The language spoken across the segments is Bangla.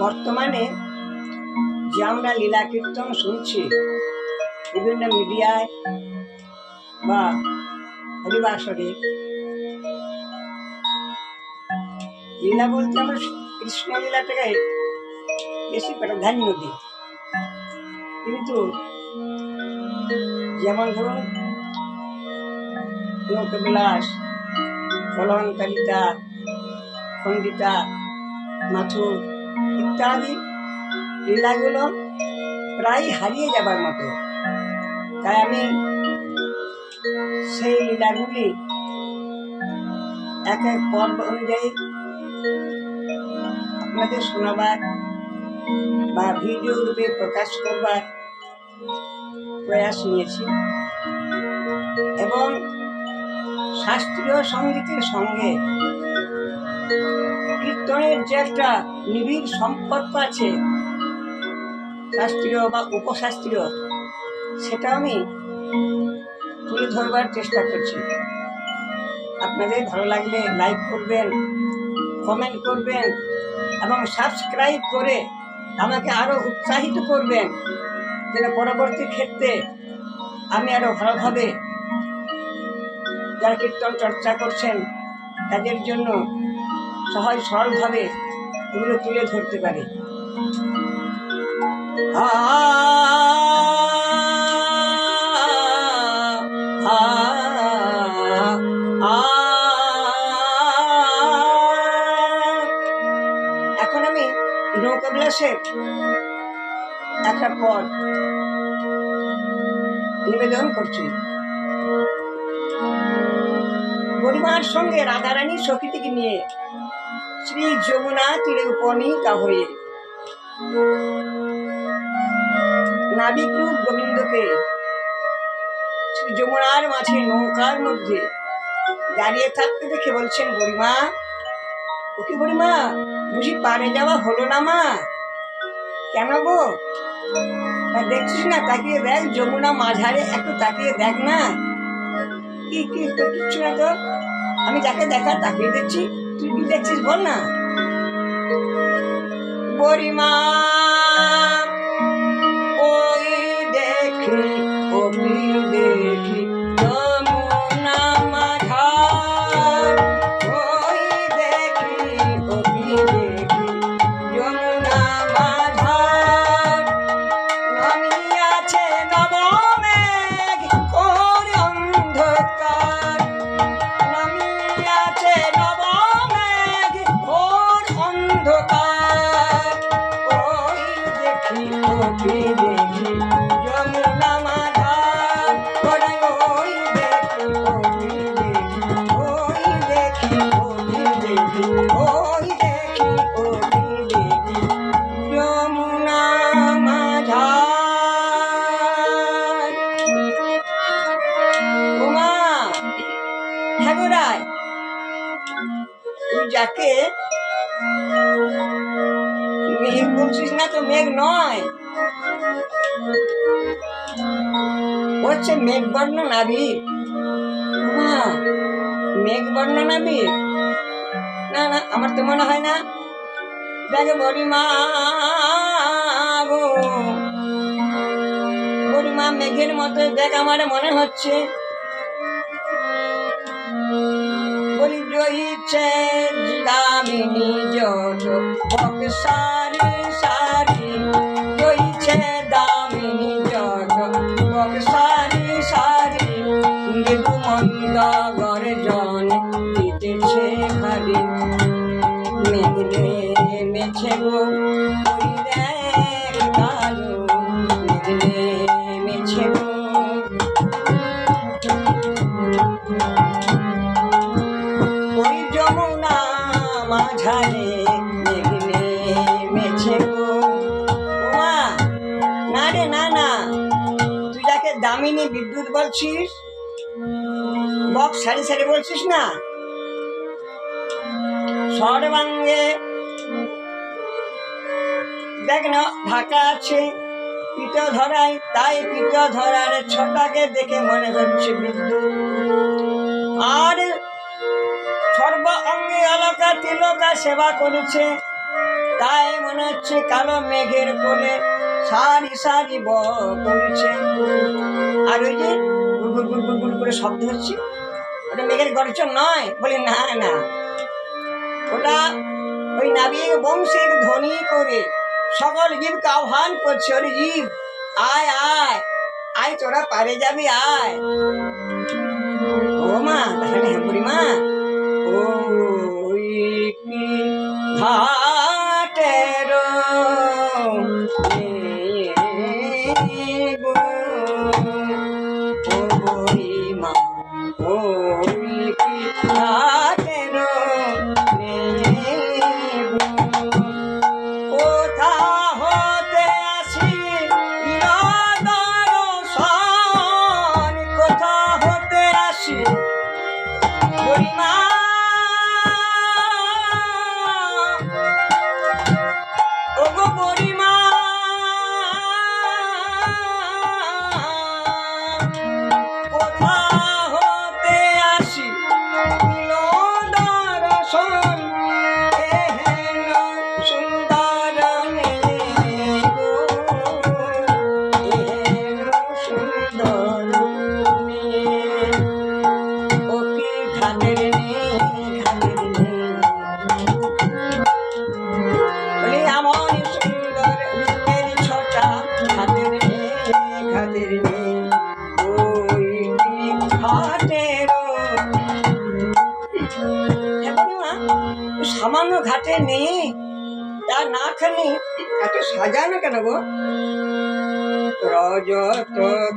বর্তমানে যে আমরা লীলা কীর্তন শুনছি, বিভিন্ন মিডিয়ায় বা হরিবাসরে লীলা বলতে আমরা কৃষ্ণ লীলাটাকে বেশি প্রাধান্য দিই। কিন্তু যেমন ধরুন, লোকবিলাস ফলনকারিতা খণ্ডিতা, মাথুর ইত্যাদি লীলাগুলো প্রায় হারিয়ে যাবার মতো। তাই আমি সেই লীলাগুলি এক এক পর্ব অনুযায়ী আপনাদের শোনাবার বা ভিডিও রূপে প্রকাশ করবার প্রয়াস নিয়েছি। এবং শাস্ত্রীয় সঙ্গীতের সঙ্গে কীর্তনের যে একটা নিবিড় সম্পর্ক আছে, শাস্ত্রীয় বা উপশাস্ত্রীয়, সেটা আমি তুলে ধরবার চেষ্টা করছি। আপনাদের ভালো লাগলে লাইক করবেন কমেন্ট করবেন এবং সাবস্ক্রাইব করে আমাকে আরও উৎসাহিত করবেন, যেন পরবর্তী ক্ষেত্রে আমি আরও ভালোভাবে যারা কীর্তন চর্চা করছেন, তাদের জন্য সহজ সরলভাবে এগুলো তুলে ধরতে পারি। এখন আমি নৌকা বিলাসের একটা পদ নিবেদন করছি। গরিমার সঙ্গে রাধারানী সখীটিকে নিয়ে শ্রী যমুনা তীরে উপনীতা হয়ে। নাবিক রূপ গোবিন্দকে শ্রী যমুনার মাঝে নৌকার মধ্যে দাঁড়িয়ে থাকতে দেখে বলছেন, বুড়িমা, ওকে বুড়িমা, বুঝি পারে যাওয়া হলো না মা? কেন গো? তা দেখছিস না, তাকিয়ে দেখ, যমুনা মাঝারে একটু তাকিয়ে দেখ না। কি কি তো কিচ্ছু না তো? আমি যাকে দেখা তাকিয়ে দেখছি। তুই কি দেখছিস বল না? বরিমা ঠাকুরায় তুই যাকে মেঘ বলছিস না তো মেঘ নয়। হচ্ছে মেঘ বর্ণ নাবি উমা মেঘ বর্ণ নাবি না না, আমার তো মনে হয় না। দেখে বড়িমা গো। বড়িমা মেঘের মতো দেখ আমার মনে হচ্ছে। জয়িছে দামিনী জন বক সারি সারি রয়েছে দামিনী জন বক সারি সারি মৃদু মন্দ গর্জন দিতেছে খালি। মেঘে মেছে গো বলছিস? বক সারি সারি বলছিস না? সর্বাঙ্গে দেখ না, ঢাকা আছে। পিত ধরাই তাই পিত ধরার ছটাকে দেখে মনে হচ্ছে বিদ্যুৎ। আর সর্ব অঙ্গে অলকা তিলকা সেবা করেছে। তাই মনে হচ্ছে কালো মেঘের কোলে সারি সারি বলছে আর ওই যে গুড় গুড় গুড় গুড় করে শব্দ হচ্ছে। ওটা মেঘের গর্জন নয়। বলি, না না। ওটা ওই নাবিক বংশের ধ্বনি করে। সকল জীবকে আহ্বান করছে, ওরে জীব, আয় আয় আয়, তোরা পারে যাবি, আয়। ও মা, তাহলে হ্যাঁ বুড়িমা। ওই কি ঘাটের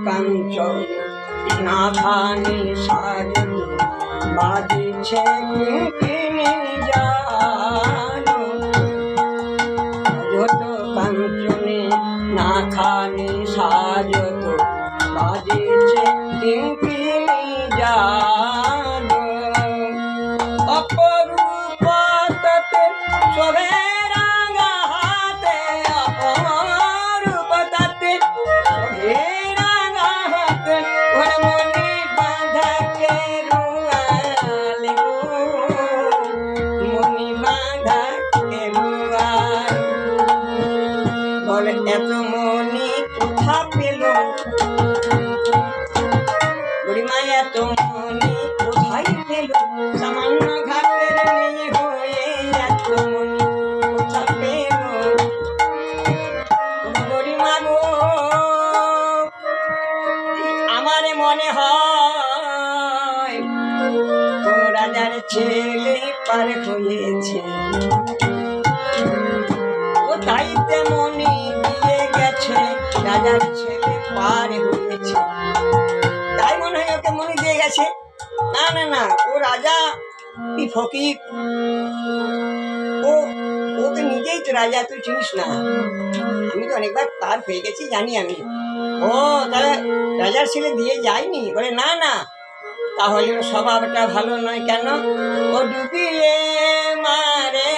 কাঞ্চন না খানি সাজত বাজিছে বুড়িমা না না না, ও রাজা কি ফকির? ও ও তো নিজেই তো রাজা, তুই চিনিস না। আমি তো অনেকবার পার হয়ে গেছি, জানি আমি। ও, তাহলে রাজার ছেলে দিয়ে যায়নি? বলে, না না, তাহলে স্বভাবটা ভালো নয় কেন? ও ডুবিয়ে মারে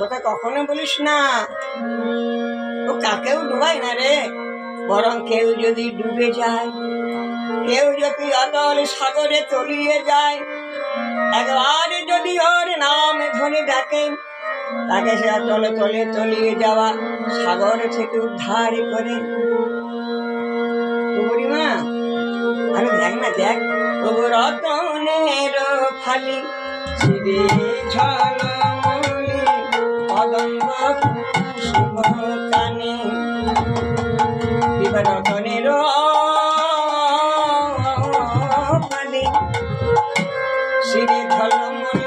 কথা কখনো বলিস না। ও কাকেও ডুবায় না রে। বরং কেউ যদি ডুবে যায়, কেউ যদি অতল সাগরে তলিয়ে যায়, একবার যদি ওর নাম ধরে ডাকে, তাকে সে তলে তলে তলিয়ে যাওয়া সাগর থেকে উদ্ধার করে। বুড়িমা, আরে দেখ না, দেখ ও রতনের ফালি ঝলমলি বিবরতনের ফালি শিরে ঝলমলি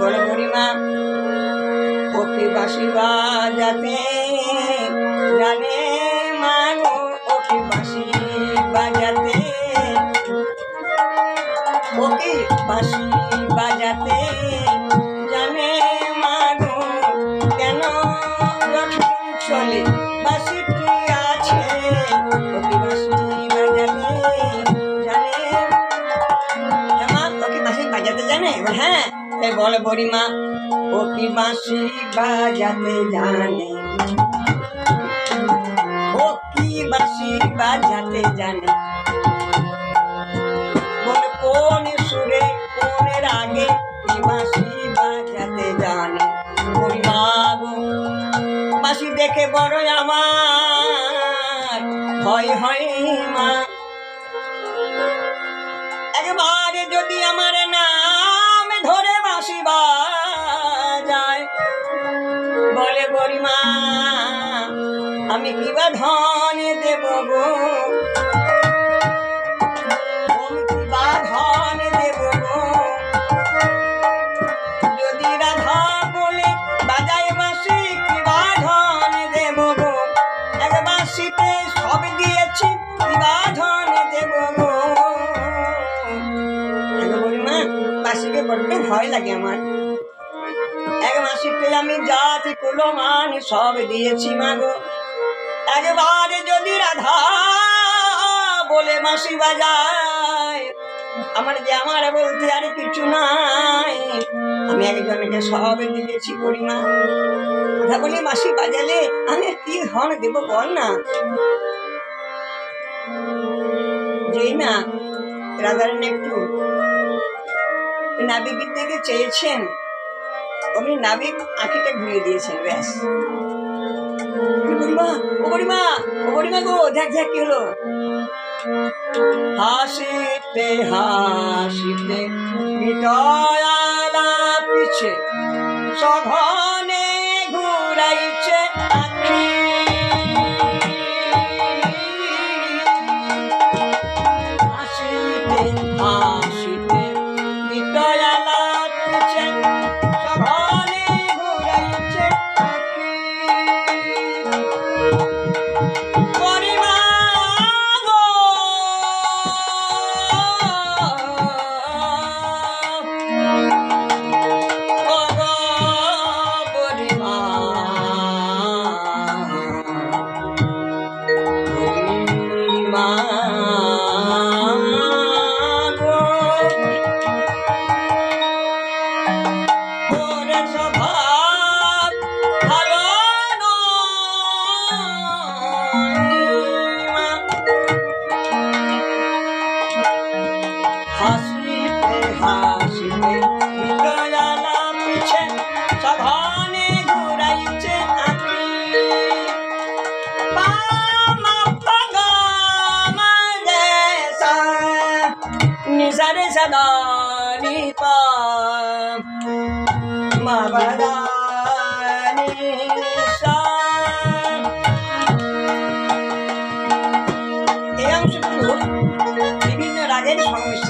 বলে বুড়িমা ওকে বাসি বাজাতে জানে মানো ওকে বাসি বাজাতে ওকে বাসি বাজাতে বলে বড়িমা, ও বাঁশি বাজাতে জানে? ও বাঁশি বাজাতে জানে? বলে কোন সুরে, কোন রাগে কি বাঁশি বাজাতে জানে? বড়িমা বাঁশি দেখে বড় আমার ভয় হয় মা। একবারে যদি আমার গরিমা আমি কি বা ধন দেব গো? আমি কি বা ধন দেব গো? যদি বাজায় বাঁশি, কি বা ধন দেব গো? এক বাঁশিতে সব দিয়েছি, কি বা ধন দেব গো? বাসিকে বড্ড ভয় লাগে আমার। এক আমি জাতি কুলো মান সব দিয়েছি মা গো একবারে যদি রাধা বলে মাসি বাজায়, আমার যে আমার বলতে আর কিছু নাই। আমি একজনকে সব দিয়েছি করি না কথা বলে, মাসি বাজালে আমি কি হন দেব বল না। যেই না, রাধারানী একটু নাবিকের দিকে চেয়েছেন। অমনি নাবিক আঁখিটা ঘুরিয়ে দিয়েছেন, ব্যাস। কি বলিমা ও বলিমা ও বলিমা গো দেখ দেখ কি হলো? হাসিতে হাসিতে পিছে, সঘনে ঘুরাইছে বিভিন্ন রাগের সংমিশ্রণ।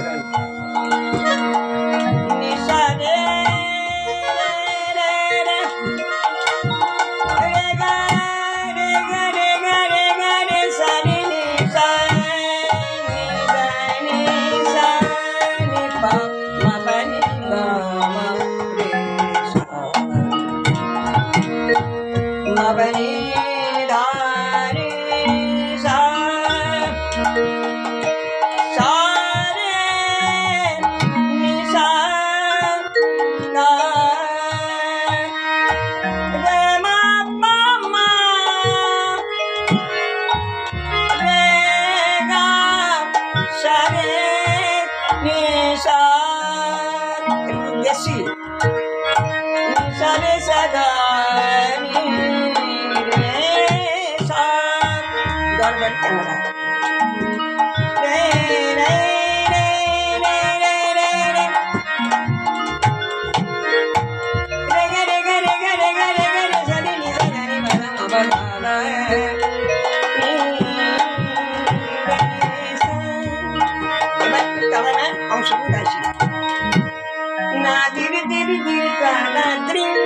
para.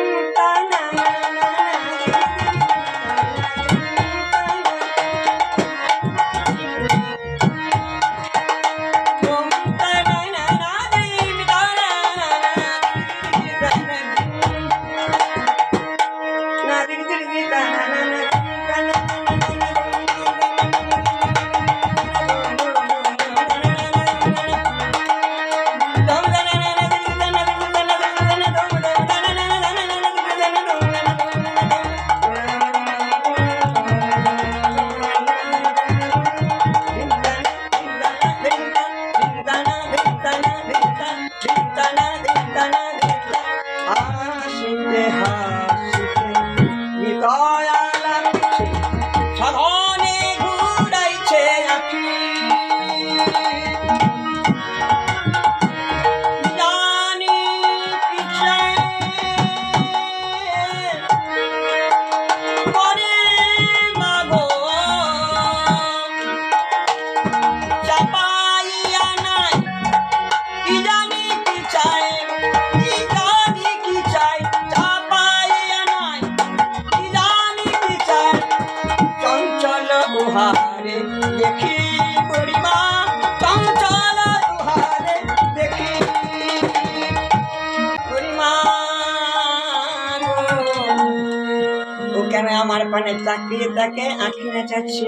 পানে চাকরিয়ে তাকে আঁখি নাচাচ্ছে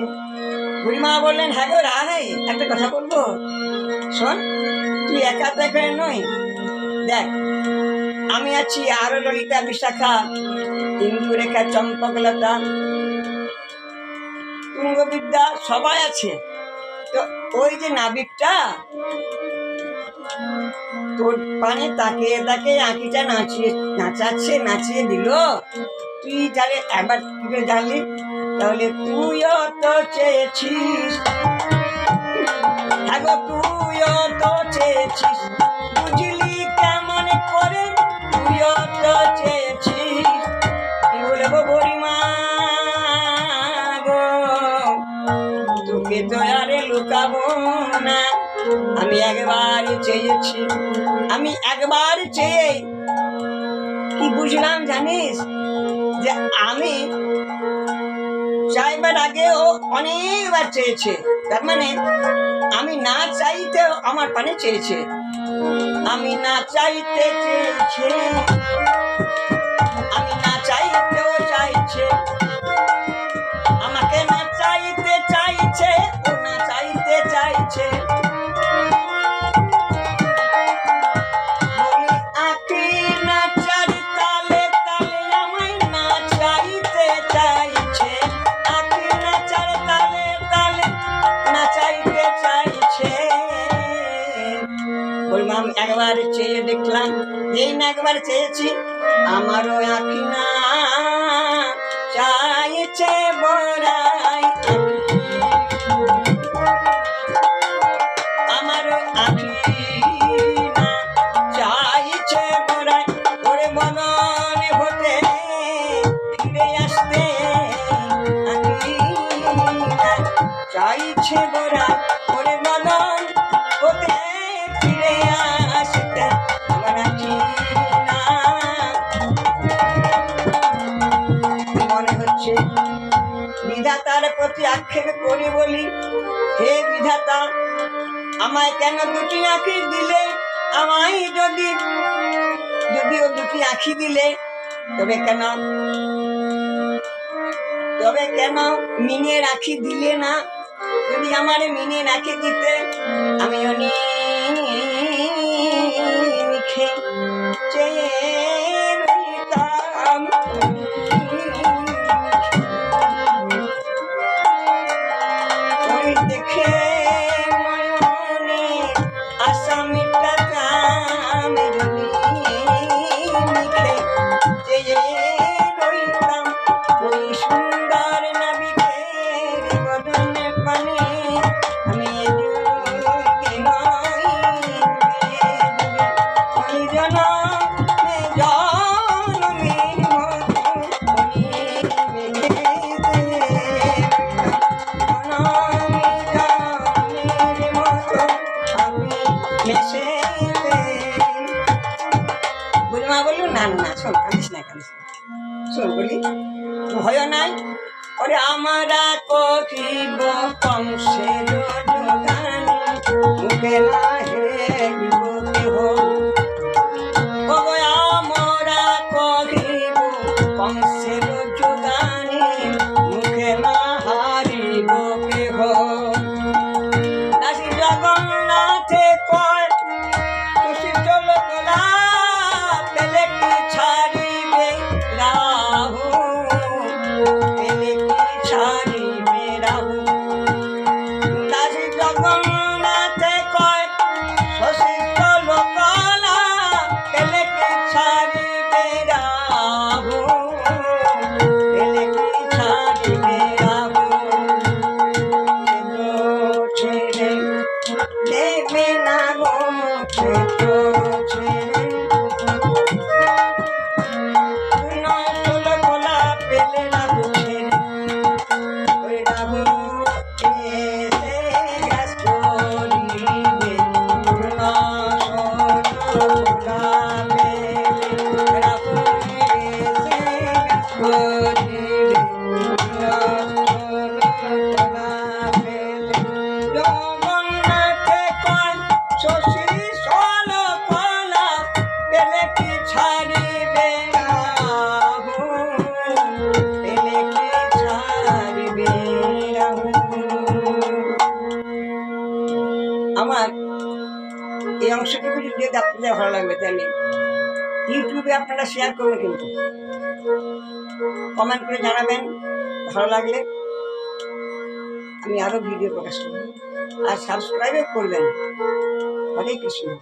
বুড়িমা বললেন হ্যাঁ গো রাহাই একটা কথা বলব? শোন, তুই একা তো এখানে নই। দেখ, আমি আছি আরও ললিতা বিশাখা, ইন্দুরেখা চম্পকলতা, তুঙ্গবিদ্যা, সবাই আছে। তো ওই যে নাবিকটা, তোর পানে তাকিয়ে তাকে আঁকিটা নাচিয়ে, নাচাচ্ছে, নাচিয়ে দিল। তুই তাহলে একবার কি করে জানলি? তাহলে তুইও তো চেয়েছিস। গো, তুইও তো চেয়েছিস। বুঝলি কেমন করে? তুইও তো চেয়েছিস। কি বলব বুড়িমা গো? তোকে তো আরে লুকাবো না। আমি একবার চেয়েছি। আমি একবার চেয়ে কি বুঝলাম জানিস? যে আমি চাইবার আগেও অনেকবার চেয়েছে। তার মানে আমি না চাইতেও আমার পানে চেয়েছে। আমি না চাইতে চেয়েছে। চাইছে বড়াই ওরে মনন হতে ফিরে আসতে আমার না। মনে হচ্ছে বিধাতার প্রতি আক্ষেপ করি বলি, হে বিধাতা, আমায় কেন দুটি আঁখি দিলে? আমায় যদি, যদিও দুটি আঁখি দিলে, তবে কেন? তবে কেন মিনে রাখি দিলে না? যদি আমার মিনে নাকে দিতে আমি অনেক ওরে আমরা あ。আমার এই অংশটুকু যদি আপনাদের ভালো লাগবে তাহলে ইউটিউবে আপনারা শেয়ার করুন কিন্তু। কমেন্ট করে জানাবেন, ভালো লাগলে। আমি আরও ভিডিও প্রকাশ করব। আর সাবস্ক্রাইবও করবেন। হরে কৃষ্ণ।